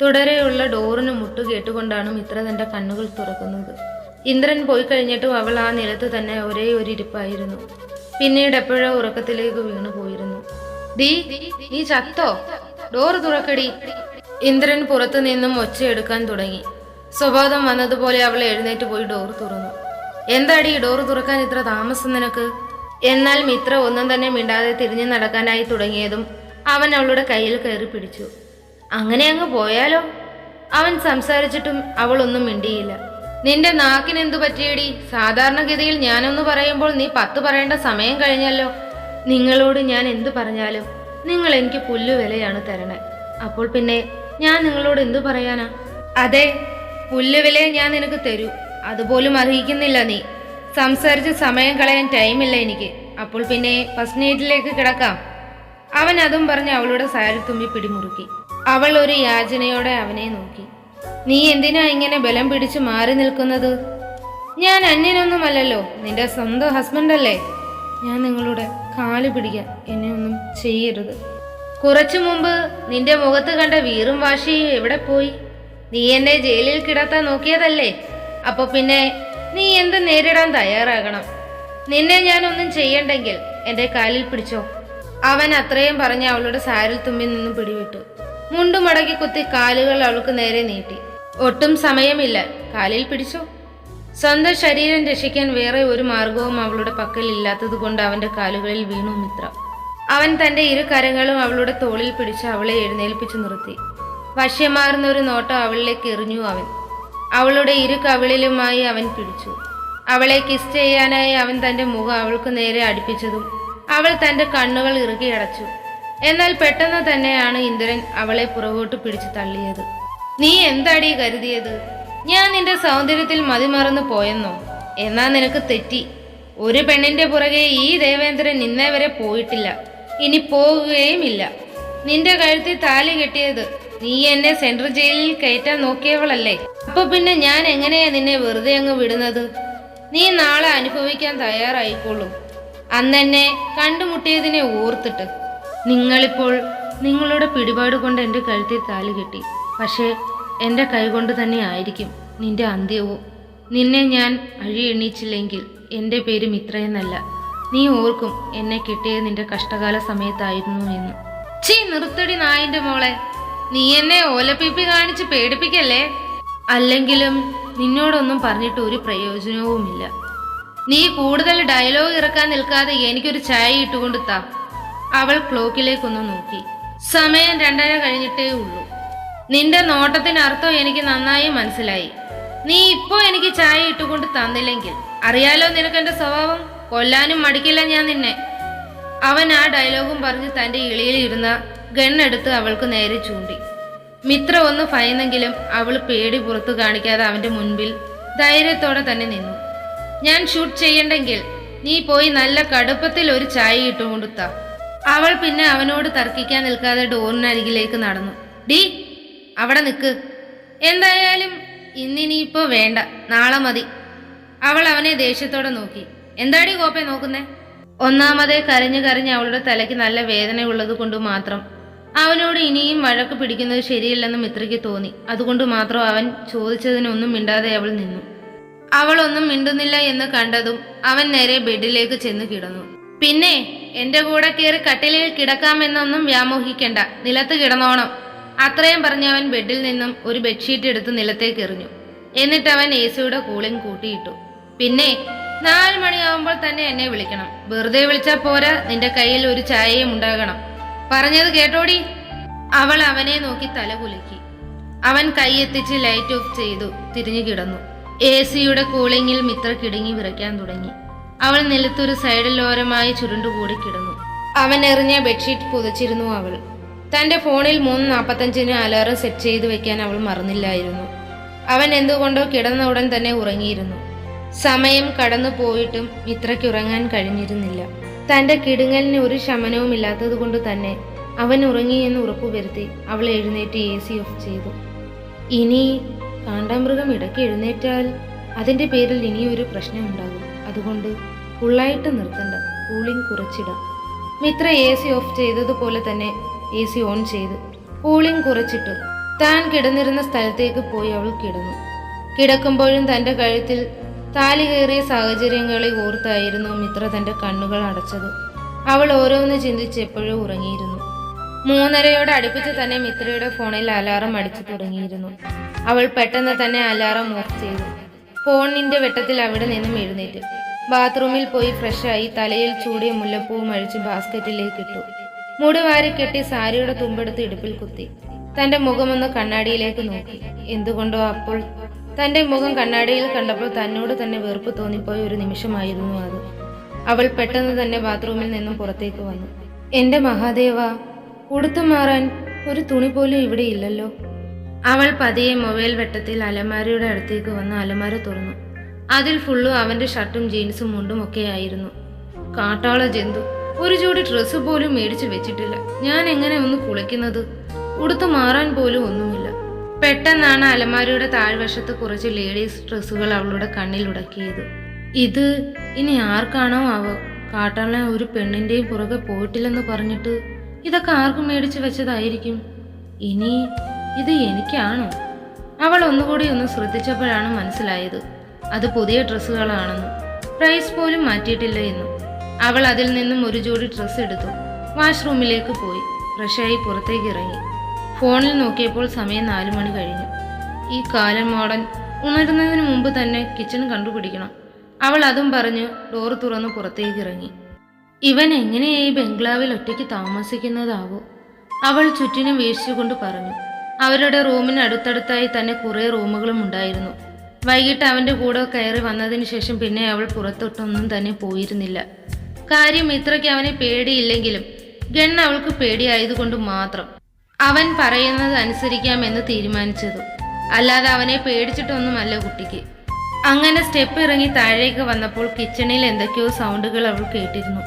തുടരെയുള്ള ഡോറിന് മുട്ടു കേട്ടുകൊണ്ടാണ് മിത്ര തന്റെ കണ്ണുകൾ തുറക്കുന്നത്. ഇന്ദ്രൻ പോയി കഴിഞ്ഞിട്ടും അവൾ ആ നിലത്ത് തന്നെ ഒരേ ഒരു ഇരിപ്പായിരുന്നു. പിന്നീട് എപ്പോഴോ ഉറക്കത്തിലേക്ക് വീണു പോയിരുന്നു. ദീ നീ ചത്തോ? ഡോറ് തുറക്കടി. ഇന്ദ്രൻ പുറത്തു നിന്നും ഒച്ചയെടുക്കാൻ തുടങ്ങി. സ്വബോധം വന്നതുപോലെ അവൾ എഴുന്നേറ്റ് പോയി ഡോർ തുറന്നു. എന്താടി ഡോർ തുറക്കാൻ ഇത്ര താമസം നിനക്ക്? എന്നാൽ മിത്ര ഒന്നും തന്നെ മിണ്ടാതെ തിരിഞ്ഞു നടക്കാനായി തുടങ്ങിയതും അവൻ അവളുടെ കയ്യിൽ കയറി പിടിച്ചു. അങ്ങനെ അങ്ങ് പോയാലോ? അവൻ സംസാരിച്ചിട്ടും അവൾ ഒന്നും മിണ്ടിയില്ല. നിന്റെ നാക്കിന് എന്തു പറ്റിയടി? സാധാരണഗതിയിൽ ഞാനൊന്ന് പറയുമ്പോൾ നീ പത്ത് പറയേണ്ട സമയം കഴിഞ്ഞല്ലോ. നിങ്ങളോട് ഞാൻ എന്തു പറഞ്ഞാലും നിങ്ങൾ എനിക്ക് പുല്ലുവിലയാണ് തരണേ. അപ്പോൾ പിന്നെ ഞാൻ നിങ്ങളോട് എന്തു പറയാനാ? അതെ പുല്ലുവില ഞാൻ നിനക്ക് തരൂ. അതുപോലും അറിയിക്കുന്നില്ല നീ. സംസാരിച്ച് സമയം കളയാൻ ടൈമില്ല എനിക്ക്. അപ്പോൾ പിന്നെ ഫസ്റ്റ് നൈറ്റിലേക്ക് കിടക്കാം. അവൻ അതും പറഞ്ഞ് അവളുടെ സാരി തുമ്പി പിടിമുറുക്കി അവൾ ഒരു യാചനയോടെ അവനെ നോക്കി. നീ എന്തിനാ ഇങ്ങനെ ബലം പിടിച്ചു മാറി നിൽക്കുന്നത്? ഞാൻ അന്യനൊന്നുമല്ലല്ലോ. നിന്റെ സ്വന്തം ഹസ്ബൻഡ് അല്ലേ? ഞാൻ നിങ്ങളുടെ കാൽ പിടിക്കാൻ എന്നെ ഒന്നും ചെയ്യരുത്. കുറച്ചു മുമ്പ് നിന്റെ മുഖത്ത് കണ്ട വീറും വാശിയും എവിടെ പോയി? നീ എന്നെ ജയിലിൽ കിടത്താൻ നോക്കിയതല്ലേ? അപ്പൊ പിന്നെ നീ എന്ത് നേരിടാൻ തയ്യാറാകണം? നിന്നെ ഞാനൊന്നും ചെയ്യണ്ടെങ്കിൽ എന്റെ കാലിൽ പിടിച്ചോ? അവൻ അത്രയും പറഞ്ഞ് അവളുടെ സാരിൽ തുമ്പിൽ നിന്നും പിടിവിട്ടു. മുണ്ടു മടക്കി കുത്തി കാലുകൾ അവൾക്ക് നേരെ നീട്ടി. ഒട്ടും സമയമില്ല. കാലിൽ പിടിച്ചോ? സ്വന്തം ശരീരം രക്ഷിക്കാൻ വേറെ ഒരു മാർഗവും അവളുടെ പക്കൽ ഇല്ലാത്തത് കൊണ്ട് അവന്റെ കാലുകളിൽ വീണു മിത്ര. അവൻ തന്റെ ഇരു കരങ്ങളും അവളുടെ തോളിൽ പിടിച്ച് അവളെ എഴുന്നേൽപ്പിച്ചു നിർത്തി. വശ്യമാർന്ന ഒരു നോട്ടം അവളിലേക്ക് എറിഞ്ഞു അവൻ. അവളുടെ ഇരു കവിളിലുമായി അവൻ പിടിച്ചു. അവളെ കിസ് ചെയ്യാനായി അവൻ തന്റെ മുഖം അവൾക്ക് നേരെ അടുപ്പിച്ചതും അവൾ തന്റെ കണ്ണുകൾ ഇറുകി അടച്ചു. എന്നാൽ പെട്ടെന്ന് തന്നെയാണ് ഇന്ദ്രൻ അവളെ പുറകോട്ട് പിടിച്ചു തള്ളിയത്. നീ എന്താടി കരുതിയത്? ഞാൻ നിന്റെ സൗന്ദര്യത്തിൽ മതിമറന്നു പോയെന്നോ? എന്നാ നിനക്ക് തെറ്റി. ഒരു പെണ്ണിന്റെ പുറകെ ഈ ദേവേന്ദ്രൻ നിന്നെ വരെ പോയിട്ടില്ല. ഇനി പോകുകയുമില്ല നിന്റെ കഴുത്തിൽ താലി കെട്ടിയത് നീ എന്നെ സെൻട്രൽ ജയിലിൽ കയറ്റാൻ നോക്കിയവളല്ലേ? അപ്പൊ പിന്നെ ഞാൻ എങ്ങനെയാ നിന്നെ വെറുതെ അങ്ങ് വിടുന്നത്? നീ നാളെ അനുഭവിക്കാൻ തയ്യാറായിക്കോളും. അന്നെന്നെ കണ്ടുമുട്ടിയതിനെ ഓർത്തിട്ട്. നിങ്ങളിപ്പോൾ നിങ്ങളുടെ പിടിപാട് കൊണ്ട് എന്റെ കഴുത്തിൽ താലി കെട്ടി. പക്ഷേ എന്റെ കൈകൊണ്ട് തന്നെ ആയിരിക്കും നിന്റെ അന്ത്യവും. നിന്നെ ഞാൻ അഴിയെണ്ണീച്ചില്ലെങ്കിൽ എന്റെ പേര് മിത്രയെന്നല്ല നീ ഓർക്കും എന്നെ കിട്ടിയത് നിന്റെ കഷ്ടകാല സമയത്തായിരുന്നു എന്ന്. ചീ നിർത്തടി നായിന്റെ മോളെ. നീ എന്നെ ഓലപ്പിപ്പി കാണിച്ച് പേടിപ്പിക്കല്ലേ? അല്ലെങ്കിലും നിന്നോടൊന്നും പറഞ്ഞിട്ട് ഒരു പ്രയോജനവുമില്ല. നീ കൂടുതൽ ഡയലോഗ് ഇറക്കാൻ നിൽക്കാതെ എനിക്കൊരു ചായ ഇട്ടുകൊണ്ട് താ. അവൾ ക്ലോക്കിലേക്കൊന്ന് നോക്കി. സമയം രണ്ടര കഴിഞ്ഞിട്ടേ ഉള്ളൂ. നിന്റെ നോട്ടത്തിനർത്ഥം എനിക്ക് നന്നായി മനസ്സിലായി. നീ ഇപ്പോ എനിക്ക് ചായ ഇട്ടുകൊണ്ട് തന്നില്ലെങ്കിൽ. അറിയാലോ നിനക്ക് എന്റെ സ്വഭാവം? കൊല്ലാനും മടിക്കില്ല ഞാൻ നിന്നെ. അവൻ ആ ഡയലോഗും പറഞ്ഞ് തന്റെ ഇളിയിൽ ഇരുന്ന ഗണ്ണെടുത്ത് അവൾക്ക് നേരെ ചൂണ്ടി. മിത്ര ഒന്ന് ഭയന്നെങ്കിലും അവൾ പേടി പുറത്തു കാണിക്കാതെ അവന്റെ മുൻപിൽ ധൈര്യത്തോടെ തന്നെ നിന്നു. ഞാൻ ഷൂട്ട് ചെയ്യണ്ടെങ്കിൽ നീ പോയി നല്ല കടുപ്പത്തിൽ ഒരു ചായ ഇട്ടുകൊണ്ട് താ അവൾ പിന്നെ അവനോട് തർക്കിക്കാൻ നിൽക്കാതെ ഡോറിനരികിലേക്ക് നടന്നു. ഡി അവിടെ നിൽക്ക് എന്തായാലും ഇന്നിനിയിപ്പോ വേണ്ട. നാളെ മതി. അവൾ അവനെ ദേഷ്യത്തോടെ നോക്കി. എന്താടി കോപ്പെ നോക്കുന്നേ? ഒന്നാമതേ കരഞ്ഞു കരഞ്ഞ് അവളുടെ തലയ്ക്ക് നല്ല വേദന ഉള്ളത് കൊണ്ട് മാത്രം. അവനോട് ഇനിയും വഴക്ക് പിടിക്കുന്നത് ശരിയല്ലെന്ന് മിത്രയ്ക്ക് തോന്നി. അതുകൊണ്ട് മാത്രം അവൻ ചോദിച്ചതിനൊന്നും മിണ്ടാതെ അവൾ നിന്നു. അവൾ ഒന്നും മിണ്ടുന്നില്ല എന്ന് കണ്ടതും അവൻ നേരെ ബെഡിലേക്ക് ചെന്ന് കിടന്നു. പിന്നെ എന്റെ കൂടെ കയറി കട്ടിലിൽ കിടക്കാമെന്നൊന്നും വ്യാമോഹിക്കണ്ട. നിലത്ത് കിടന്നോണം. അത്രയും പറഞ്ഞവൻ ബെഡിൽ നിന്നും ഒരു ബെഡ്ഷീറ്റ് എടുത്ത് നിലത്തേക്ക് എറിഞ്ഞു. എന്നിട്ട് അവൻ കൂളിങ് കൂളിംഗ് കൂട്ടിയിട്ടു. പിന്നെ നാല് മണിയാവുമ്പോൾ തന്നെ എന്നെ വിളിക്കണം. വെറുതെ വിളിച്ചാൽ പോരാ നിന്റെ കയ്യിൽ ഒരു ചായയും ഉണ്ടാകണം. പറഞ്ഞത് കേട്ടോടി? അവൾ അവനെ നോക്കി തല കുലുക്കി. അവൻ കൈയെത്തിച്ച് ലൈറ്റ് ഓഫ് ചെയ്തു തിരിഞ്ഞു കിടന്നു. എ സിയുടെ കൂളിങ്ങിൽ മിത്ര കിടുങ്ങി വിറയ്ക്കാൻ തുടങ്ങി. അവൾ നിലത്തൊരു സൈഡിലോരമായി ചുരുണ്ടുകൂടി കിടന്നു. അവൻ എറിഞ്ഞ ബെഡ്ഷീറ്റ് പുതച്ചിരുന്നു അവൾ. തന്റെ ഫോണിൽ മൂന്ന് നാൽപ്പത്തഞ്ചിന് അലാറം സെറ്റ് ചെയ്തു വെക്കാൻ അവൾ മറന്നില്ലായിരുന്നു. അവൻ എന്തുകൊണ്ടോ കിടന്ന ഉടൻ തന്നെ ഉറങ്ങിയിരുന്നു. സമയം കടന്നു പോയിട്ടും മിത്രയ്ക്ക് ഉറങ്ങാൻ കഴിഞ്ഞിരുന്നില്ല. തന്റെ കിടുങ്ങലിന് ഒരു ശമനവും ഇല്ലാത്തത് കൊണ്ട് തന്നെ അവൻ ഉറങ്ങിയെന്ന് ഉറപ്പുവരുത്തി അവൾ എഴുന്നേറ്റ് എ സി ഓഫ് ചെയ്തു. ഇനി കാണ്ടാമൃഗം ഇടയ്ക്ക് എഴുന്നേറ്റാൽ അതിന്റെ പേരിൽ ഇനിയൊരു പ്രശ്നം ഉണ്ടാകും അതുകൊണ്ട് ഫുള്ളായിട്ട് നിർത്തണ്ട. കൂളിംഗ് കുറച്ചിടാം. മിത്ര എ സി ഓഫ് ചെയ്തതുപോലെ തന്നെ എ സി ഓൺ ചെയ്തു. കൂളിംഗ് കുറച്ചിട്ടു. താൻ കിടന്നിരുന്ന സ്ഥലത്തേക്ക് പോയി അവൾ കിടന്നു. കിടക്കുമ്പോഴും തന്റെ കഴുത്തിൽ താലി കയറിയ സാഹചര്യങ്ങളെ ഓർത്തായിരുന്നു മിത്ര തന്റെ കണ്ണുകൾ അടച്ചത്. അവൾ ഓരോന്ന് ചിന്തിച്ച് എപ്പോഴും ഉറങ്ങിയിരുന്നു. മൂന്നരയോട് അടുപ്പിച്ച് തന്നെ മിത്രയുടെ ഫോണിൽ അലാറം അടിച്ചു തുടങ്ങിയിരുന്നു. അവൾ പെട്ടെന്ന് തന്നെ അലാറം ഓഫ് ചെയ്തു. ഫോണിന്റെ വെട്ടത്തിൽ അവിടെ നിന്നും എഴുന്നേറ്റ്. ബാത്റൂമിൽ പോയി ഫ്രഷായി തലയിൽ ചൂടിയ മുല്ലപ്പൂവും അഴിച്ച് ബാസ്ക്കറ്റിലേക്ക് ഇട്ടു. മുടി വാരി കെട്ടി സാരിയുടെ തുമ്പെടുത്ത് ഇടുപ്പിൽ കുത്തി. തന്റെ മുഖമൊന്ന് കണ്ണാടിയിലേക്ക് നോക്കി. എന്തുകൊണ്ടോ അപ്പോൾ? തന്റെ മുഖം കണ്ണാടിയിൽ കണ്ടപ്പോൾ തന്നോട് തന്നെ വെറുപ്പ് തോന്നിപ്പോയ ഒരു നിമിഷമായിരുന്നു അത്. അവൾ പെട്ടെന്ന് തന്നെ ബാത്റൂമിൽ നിന്നും പുറത്തേക്ക് വന്നു. എന്റെ മഹാദേവ ഉടുത്തു മാറാൻ ഒരു തുണി പോലും ഇവിടെ ഇല്ലല്ലോ? അവൾ പതിയെ മൊബൈൽ വെട്ടത്തിൽ അലമാരയുടെ അടുത്തേക്ക് വന്ന് അലമാര തുറന്നു. അതിൽ ഫുള്ളും അവന്റെ ഷർട്ടും ജീൻസും മുണ്ടും ഒക്കെ ആയിരുന്നു. കാട്ടാള ജന്തു ഒരു ജോഡി ഡ്രസ്സ് പോലും മേടിച്ചു വെച്ചിട്ടില്ല. ഞാൻ എങ്ങനെ ഒന്ന് കുളിക്കുന്നത്? ഉടുത്തു മാറാൻ പോലും ഒന്നുമില്ല. പെട്ടെന്നാണ് അലമാരയുടെ താഴ്വശത്ത് കുറച്ച് ലേഡീസ് ഡ്രസ്സുകൾ അവളുടെ കണ്ണിൽ ഉടക്കിയത്. ഇത് ഇനി ആർക്കാണോ ആവോ? കാട്ടാളൻ ഒരു പെണ്ണിന്റെയും പുറകെ പോയിട്ടില്ലെന്ന് പറഞ്ഞിട്ട് ഇതൊക്കെ ആർക്കും മേടിച്ചു വെച്ചതായിരിക്കും? ഇനി ഇത് എനിക്കാണോ? അവൾ ഒന്നുകൂടി ഒന്ന് ശ്രദ്ധിച്ചപ്പോഴാണ് മനസ്സിലായത്. അത് പുതിയ ഡ്രസ്സുകളാണെന്നും പ്രൈസ് പോലും മാറ്റിയിട്ടില്ല എന്നും. അവൾ അതിൽ നിന്നും ഒരു ജോഡി ഡ്രസ്സ് എടുത്തു. വാഷ്റൂമിലേക്ക് പോയി. ഫ്രഷായി പുറത്തേക്ക് ഇറങ്ങി. ഫോണിൽ നോക്കിയപ്പോൾ സമയം നാലു മണി കഴിഞ്ഞു. ഈ കാലം മോഡൻ ഉണരുന്നതിന് മുമ്പ് തന്നെ കിച്ചൺ കണ്ടുപിടിക്കണം. അവൾ അതും പറഞ്ഞ് ഡോർ തുറന്ന് പുറത്തേക്ക് ഇറങ്ങി. ഇവൻ എങ്ങനെയായി ബംഗ്ലാവിൽ ഒറ്റയ്ക്ക് താമസിക്കുന്നതാവോ? അവൾ ചുറ്റിനും വീഴ്ചകൊണ്ട് പറഞ്ഞു. അവരുടെ റൂമിന് അടുത്തടുത്തായി തന്നെ കുറേ റൂമുകളും ഉണ്ടായിരുന്നു. വൈകിട്ട് അവന്റെ കൂടെ കയറി വന്നതിന് ശേഷം പിന്നെ അവൾ പുറത്തോട്ടൊന്നും തന്നെ പോയിരുന്നില്ല. കാര്യം ഇത്രയ്ക്ക് അവനെ പേടിയില്ലെങ്കിലും ഗൺ അവൾക്ക് പേടിയായതുകൊണ്ട് മാത്രം അവൻ പറയുന്നത് അനുസരിക്കാമെന്ന് തീരുമാനിച്ചതു. അല്ലാതെ അവനെ പേടിച്ചിട്ടൊന്നുമല്ല കുട്ടിക്ക്. അങ്ങനെ സ്റ്റെപ്പ് ഇറങ്ങി താഴേക്ക് വന്നപ്പോൾ കിച്ചണിൽ എന്തൊക്കെയോ സൗണ്ടുകൾ അവൾ കേട്ടിരുന്നു.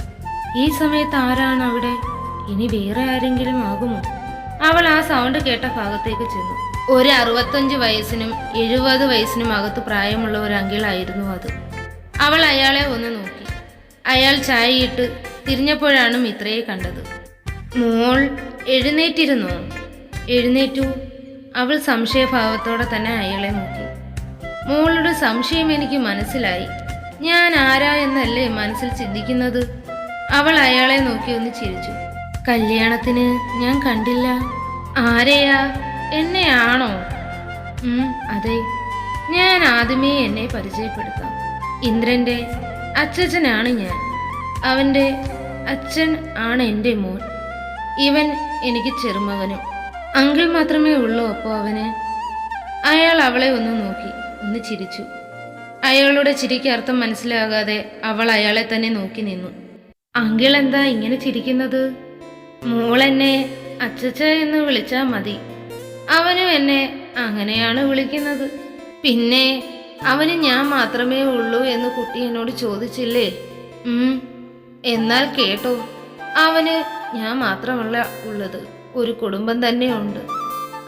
ഈ സമയത്ത് ആരാണ് അവിടെ ഇനി വേറെ ആരെങ്കിലും ആകുമോ? അവൾ ആ സൗണ്ട് കേട്ട ഭാഗത്തേക്ക് ചെന്നു. ഒരു അറുപത്തഞ്ച് വയസ്സിനും എഴുപത് വയസ്സിനും അകത്ത് പ്രായമുള്ള ഒരു അങ്കിളായിരുന്നു അത്. അവൾ അയാളെ ഒന്ന് നോക്കി. അയാൾ ചായയിട്ട് തിരിഞ്ഞപ്പോഴാണ് മിത്രയെ കണ്ടത്. മോൾ എഴുന്നേറ്റിരുന്നോ? എഴുന്നേറ്റു. അവൾ സംശയഭാവത്തോടെ തന്നെ അയാളെ നോക്കി. മോളുടെ സംശയം എനിക്ക് മനസ്സിലായി. ഞാൻ ആരാ എന്നല്ലേ മനസ്സിൽ ചിന്തിക്കുന്നത്? അവൾ അയാളെ നോക്കി ഒന്ന് ചിരിച്ചു. കല്യാണത്തിന് ഞാൻ കണ്ടില്ല. ആരെയാ? എന്നെയാണോ? അതെ. ഞാൻ ആദ്യമേ എന്നെ പരിചയപ്പെടുത്താം. ഇന്ദ്രന്റെ അച്ഛനാണ് ഞാൻ. അവന്റെ അച്ഛൻ ആണ് എന്റെ മോൻ. ഇവൻ എനിക്ക് ചെറുമകനും. അങ്കിൾ മാത്രമേ ഉള്ളൂ അപ്പോൾ അവന് അയാൾ അവളെ ഒന്ന് നോക്കി ഒന്ന് ചിരിച്ചു. അയാളുടെ ചിരിക്ക് അർത്ഥം മനസ്സിലാകാതെ അവൾ അയാളെ തന്നെ നോക്കി നിന്നു. അങ്കിൾ എന്താ ഇങ്ങനെ ചിരിക്കുന്നത്? മോളെന്നെ അച്ചച്ച എന്ന് വിളിച്ചാൽ മതി. അവനും എന്നെ അങ്ങനെയാണ് വിളിക്കുന്നത്. പിന്നെ അവന് ഞാൻ മാത്രമേ ഉള്ളൂ എന്ന് കുട്ടി എന്നോട് ചോദിച്ചില്ലേ? എന്നാൽ കേട്ടോ. അവന് ഞാൻ മാത്രമല്ല ഉള്ളത്. ഒരു കുടുംബം തന്നെയുണ്ട്.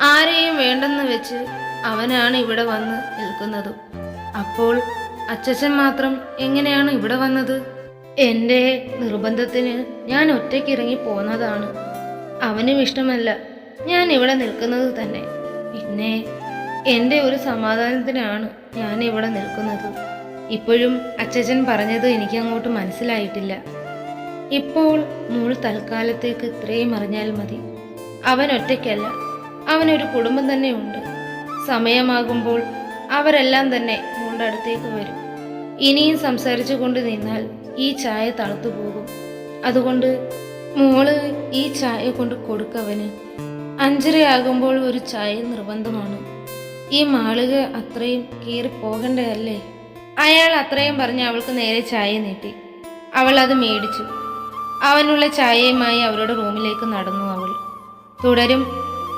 ആരെയും വേണ്ടെന്ന് വെച്ച് അവനാണ് ഇവിടെ വന്ന് നിൽക്കുന്നത്. അപ്പോൾ അച്ഛൻ മാത്രം എങ്ങനെയാണ് ഇവിടെ വന്നത്? എന്റെ നിർബന്ധത്തിന് ഞാൻ ഒറ്റയ്ക്ക് ഇറങ്ങി പോന്നതാണ്. അവനും ഇഷ്ടമല്ല ഞാൻ ഇവിടെ നിൽക്കുന്നത് തന്നെ. പിന്നെ എന്റെ ഒരു സമാധാനത്തിനാണ് ഞാൻ ഇവിടെ നിൽക്കുന്നത്. ഇപ്പോഴും അച്ചച്ചൻ പറഞ്ഞത് എനിക്ക് അങ്ങോട്ട് മനസ്സിലായിട്ടില്ല. ഇപ്പോൾ മോൾ തൽക്കാലത്തേക്ക് ഇത്രയും അറിഞ്ഞാൽ മതി. അവൻ ഒറ്റയ്ക്കല്ല. അവനൊരു കുടുംബം തന്നെയുണ്ട് സമയമാകുമ്പോൾ അവരെല്ലാം തന്നെ മോളുടെ അടുത്തേക്ക് വരും. ഇനിയും സംസാരിച്ചു കൊണ്ട് നിന്നാൽ ഈ ചായ തണുത്തു പോകും അതുകൊണ്ട് മോൾ ഈ ചായ കൊണ്ട് കൊടുക്കവന് അഞ്ചരയാകുമ്പോൾ ഒരു ചായ നിർബന്ധമാണ്. ഈ മാളിക അത്രയും കീറി പോകണ്ടതല്ലേ? അയാൾ അത്രയും പറഞ്ഞ് അവൾക്ക് നേരെ ചായ നീട്ടി. അവൾ അത് മേടിച്ചു. അവനുള്ള ചായയുമായി അവരുടെ റൂമിലേക്ക് നടന്നു അവൾ. തുടരും.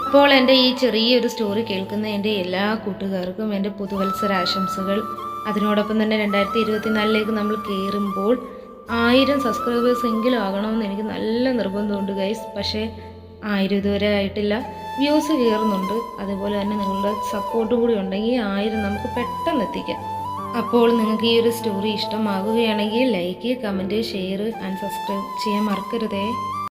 ഇപ്പോൾ എന്റെ ഈ ചെറിയൊരു സ്റ്റോറി കേൾക്കുന്ന എന്റെ എല്ലാ കൂട്ടുകാർക്കും എന്റെ പുതുവത്സര ആശംസകൾ അതിനോടൊപ്പം തന്നെ രണ്ടായിരത്തി ഇരുപത്തിനാലിലേക്ക് നമ്മൾ കയറുമ്പോൾ ആയിരം സബ്സ്ക്രൈബേഴ്സ് എങ്കിലും ആകണമെന്ന് എനിക്ക് നല്ല നിർബന്ധമുണ്ട് ഗൈസ് പക്ഷേ ആയിരം ഇതുവരെ ആയിട്ടില്ല വ്യൂസ് കയറുന്നുണ്ട്. അതുപോലെ തന്നെ നിങ്ങളുടെ സപ്പോർട്ട് കൂടി ഉണ്ടെങ്കിൽ ആയിരം നമുക്ക് പെട്ടെന്ന് എത്തിക്കാം. അപ്പോൾ നിങ്ങൾക്ക് ഈ ഒരു story ഇഷ്ടമാകുകയാണെങ്കിൽ like comment share and subscribe ചെയ്യാൻ മറക്കരുതേ.